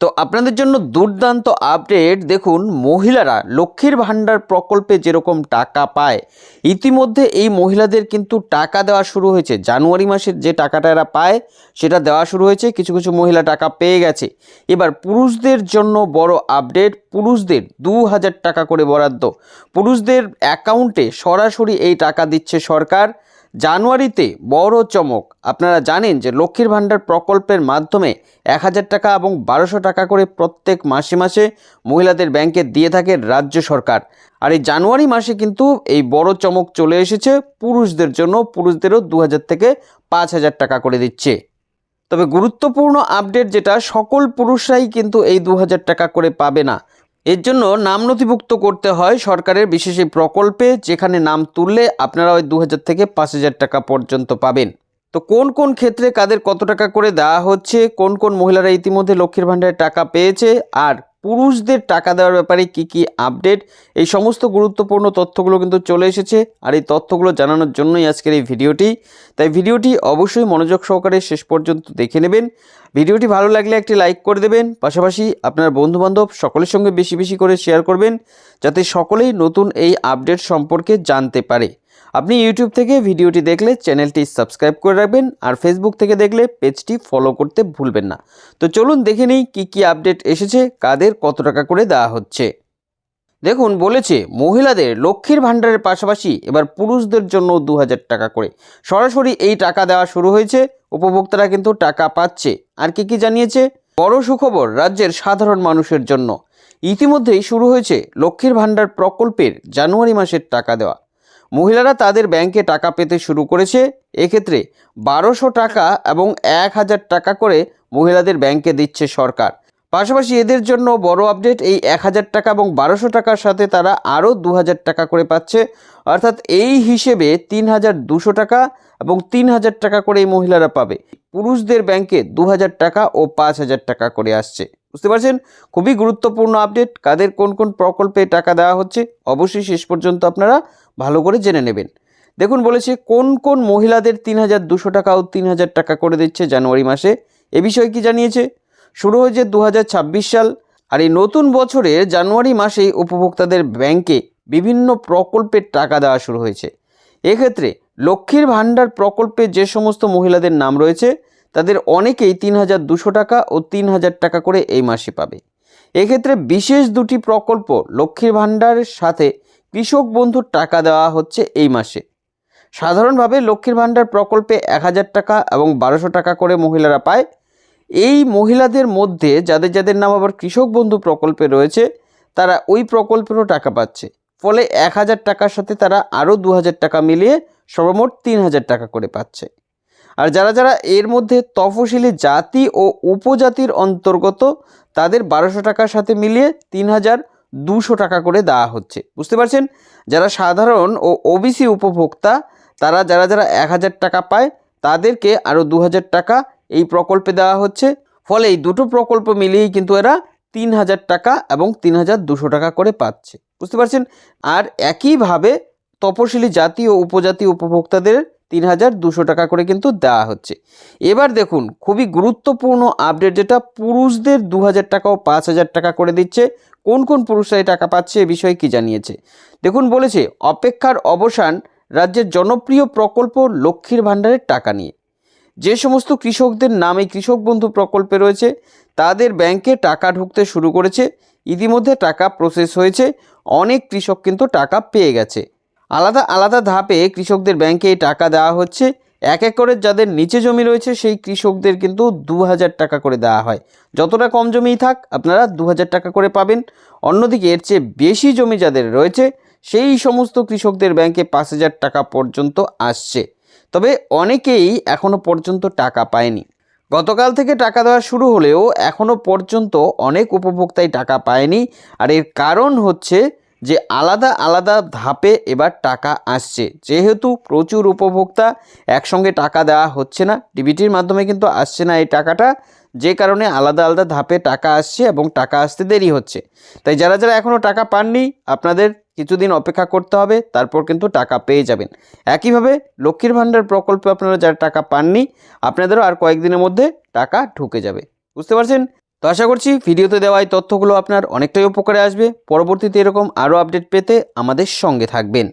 তো আপনাদের জন্য দুর্দান্ত আপডেট দেখুন, মহিলারা লক্ষ্মীর ভাণ্ডার প্রকল্পে যেরকম টাকা পায়, ইতিমধ্যে এই মহিলাদের কিন্তু টাকা দেওয়া শুরু হয়েছে। জানুয়ারি মাসের যে টাকাটা এরা পায়, সেটা দেওয়া শুরু হয়েছে, কিছু কিছু মহিলা টাকা পেয়ে গেছে। এবার পুরুষদের জন্য বড় আপডেট পুরুষদের দু হাজার টাকা করে বরাদ্দ। পুরুষদের অ্যাকাউন্টে সরাসরি এই টাকা দিচ্ছে সরকার। জানুয়ারিতে বড় চমক। আপনারা জানেন যে লক্ষ্মীর ভাণ্ডার প্রকল্পের মাধ্যমে এক হাজার টাকা এবং বারোশো টাকা করে প্রত্যেক মাসে মাসে মহিলাদের ব্যাংকে দিয়ে থাকে রাজ্য সরকার। আর এই জানুয়ারি মাসে কিন্তু এই বড় চমক চলে এসেছে পুরুষদের জন্য। পুরুষদেরও দু হাজার থেকে পাঁচ হাজার টাকা করে দিচ্ছে। তবে গুরুত্বপূর্ণ আপডেট যেটা, সকল পুরুষরাই কিন্তু এই দু হাজার টাকা করে পাবে না। এর জন্য নাম নথিভুক্ত করতে হয় সরকারের বিশেষ এই প্রকল্পে, যেখানে নাম তুললে আপনারা ওই দু হাজার থেকে পাঁচ হাজার টাকা পর্যন্ত পাবেন। তো কোন কোন ক্ষেত্রে কাদের কত টাকা করে দেওয়া হচ্ছে, কোন কোন মহিলারা ইতিমধ্যে লক্ষ্মীর ভাণ্ডারে টাকা পেয়েছে, আর পুরুষদের টাকা দেওয়ার ব্যাপারে কি কি আপডেট এই সমস্ত গুরুত্বপূর্ণ তথ্যগুলো কিন্তু চলে এসেছে আর এই তথ্যগুলো জানানোর জন্যই আজকের এই ভিডিওটি। তাই ভিডিওটি অবশ্যই মনোযোগ সহকারে শেষ পর্যন্ত দেখে নেবেন। ভিডিওটি ভালো লাগলে একটি লাইক করে দেবেন। পাশাপাশি আপনার বন্ধুবান্ধব সকলের সঙ্গে বেশি বেশি করে শেয়ার করবেন, যাতে সকলেই নতুন এই আপডেট সম্পর্কে জানতে পারে। আপনি ইউটিউব থেকে ভিডিওটি দেখলে চ্যানেলটি সাবস্ক্রাইব করে রাখবেন আর ফেসবুক থেকে দেখলে পেজটি ফলো করতে ভুলবেন না। তো চলুন দেখে নিই কী কী আপডেট এসেছে, কাদের কত টাকা করে দেওয়া হচ্ছে। দেখুন, বলেছে মহিলাদের লক্ষ্মীর ভাণ্ডারের পাশাপাশি এবার পুরুষদের জন্য দু হাজার টাকা করে। সরাসরি এই টাকা দেওয়া শুরু হয়েছে, উপভোক্তারা কিন্তু টাকা পাচ্ছে। আর কি কি জানিয়েছে? বড় সুখবর, রাজ্যের সাধারণ মানুষের জন্য। ইতিমধ্যেই শুরু হয়েছে লক্ষ্মীর ভাণ্ডার প্রকল্পের জানুয়ারি মাসের টাকা দেওয়া। মহিলারা তাদের ব্যাংকে টাকা পেতে শুরু করেছে। এক্ষেত্রে বারোশো টাকা এবং এক হাজার টাকা করে মহিলাদের ব্যাংকে দিচ্ছে সরকার। পাশাপাশি এদের জন্য বড় আপডেট, এই এক হাজার টাকা এবং বারোশো টাকার সাথে তারা আরও দু হাজার টাকা করে পাচ্ছে। অর্থাৎ এই হিসেবে তিন হাজার দুশো টাকা এবং তিন হাজার টাকা করে এই মহিলারা পাবে। পুরুষদের ব্যাংকে দু হাজার টাকা ও পাঁচ হাজার টাকা করে আসছে। বুঝতে পারছেন? খুবই গুরুত্বপূর্ণ আপডেট। কাদের কোন কোন প্রকল্পে টাকা দেওয়া হচ্ছে, অবশ্যই শেষ পর্যন্ত আপনারা ভালো করে জেনে নেবেন। দেখুন, বলেছে কোন কোন মহিলাদের তিন হাজার দুশো টাকা ও তিন হাজার টাকা করে দিচ্ছে জানুয়ারি মাসে। এ বিষয়ে কি জানিয়েছে? শুরু হয়েছে দু হাজার ছাব্বিশ সাল আর এই নতুন বছরে জানুয়ারি মাসেই উপভোক্তাদের ব্যাংকে বিভিন্ন প্রকল্পের টাকা দেওয়া শুরু হয়েছে। এক্ষেত্রে লক্ষ্মীর ভাণ্ডার প্রকল্পে যে সমস্ত মহিলাদের নাম রয়েছে তাদের অনেকেই তিন হাজার দুশো টাকা ও তিন হাজার টাকা করে এই মাসে পাবে। এক্ষেত্রে বিশেষ দুটি প্রকল্প লক্ষ্মীর ভাণ্ডারের সাথে কৃষক বন্ধুর টাকা দেওয়া হচ্ছে এই মাসে। সাধারণভাবে লক্ষ্মীর ভাণ্ডার প্রকল্পে এক হাজার টাকা এবং বারোশো টাকা করে মহিলারা পায়। এই মহিলাদের মধ্যে যাদের যাদের নাম আবার কৃষক বন্ধু প্রকল্পে রয়েছে, তারা ওই প্রকল্পেরও টাকা পাচ্ছে। ফলে এক হাজার টাকার সাথে তারা আরও দু হাজার টাকা মিলিয়ে সর্বমোট তিন হাজার টাকা করে পাচ্ছে। আর যারা যারা এর মধ্যে তফসিলি জাতি ও উপজাতির অন্তর্গত, তাদের বারোশো টাকার সাথে মিলিয়ে তিন হাজার দুশো টাকা করে দেওয়া হচ্ছে। বুঝতে পারছেন? যারা সাধারণ ও ওবিসি উপভোক্তা, তারা যারা যারা এক হাজার টাকা পায়, তাদেরকে আরও দু হাজার টাকা এই প্রকল্পে দেওয়া হচ্ছে। ফলে এই দুটো প্রকল্প মিলিয়েই কিন্তু এরা তিন হাজার টাকা এবং তিন হাজার দুশো টাকা করে পাচ্ছে। বুঝতে পারছেন? আর একইভাবে তপশিলি জাতি ও উপজাতি উপভোক্তাদের তিন হাজার দুশো টাকা করে কিন্তু দেওয়া হচ্ছে। এবার দেখুন, খুবই গুরুত্বপূর্ণ আপডেট যেটা পুরুষদের দু হাজার টাকা ও পাঁচ হাজার টাকা করে দিচ্ছে। কোন কোন পুরুষরা এই টাকা পাচ্ছে এ বিষয়ে কি জানিয়েছে? দেখুন, বলেছে অপেক্ষার অবসান রাজ্যের জনপ্রিয় প্রকল্প লক্ষ্মীর ভাণ্ডারের টাকা নিয়ে। যে সমস্ত কৃষকদের নামে কৃষক বন্ধু প্রকল্পে রয়েছে, তাদের ব্যাংকে টাকা ঢুকতে শুরু করেছে। ইতিমধ্যে টাকা প্রসেস হয়েছে। অনেক কৃষক কিন্তু টাকা পেয়ে গেছে। আলাদা আলাদা ধাপে কৃষকদের ব্যাংকে টাকা দেওয়া হচ্ছে। এক এক করে যাদের নিচে জমি রয়েছে, সেই কৃষকদের কিন্তু দু হাজার টাকা করে দেওয়া হয়। যতটা কম জমিই থাক, আপনারা দু হাজার টাকা করে পাবেন। অন্যদিকে এর চেয়ে বেশি জমি যাদের রয়েছে, সেই সমস্ত কৃষকদের ব্যাংকে পাঁচ হাজার টাকা পর্যন্ত আসছে। তবে অনেকেই এখনও পর্যন্ত টাকা পায়নি। গতকাল থেকে টাকা দেওয়া শুরু হলেও এখনও পর্যন্ত অনেক উপভোক্তাই টাকা পায়নি। আর এর কারণ হচ্ছে যে আলাদা আলাদা ধাপে এবার টাকা আসছে। যেহেতু প্রচুর উপভোক্তা, একসঙ্গে টাকা দেওয়া হচ্ছে না। ডিবিটির মাধ্যমে কিন্তু আসছে না এই টাকাটা। যে কারণে আলাদা আলাদা ধাপে টাকা আসছে এবং টাকা আসতে দেরি হচ্ছে। তাই যারা যারা এখনও টাকা পাননি, আপনাদের কিছুদিন অপেক্ষা করতে হবে, তারপর কিন্তু টাকা পেয়ে যাবেন। একইভাবে লক্ষ্মীর ভাণ্ডার প্রকল্পে আপনারা যারা টাকা পাননি, আপনাদেরও আর কয়েকদিনের মধ্যে টাকা ঢুকে যাবে। বুঝতে পারছেন? তো আশা করছি ভিডিওতে দেওয়া এই তথ্যগুলো আপনার অনেকটাই উপকারে আসবে। পরবর্তীতে এরকম আরও আপডেট পেতে আমাদের সঙ্গে থাকবেন।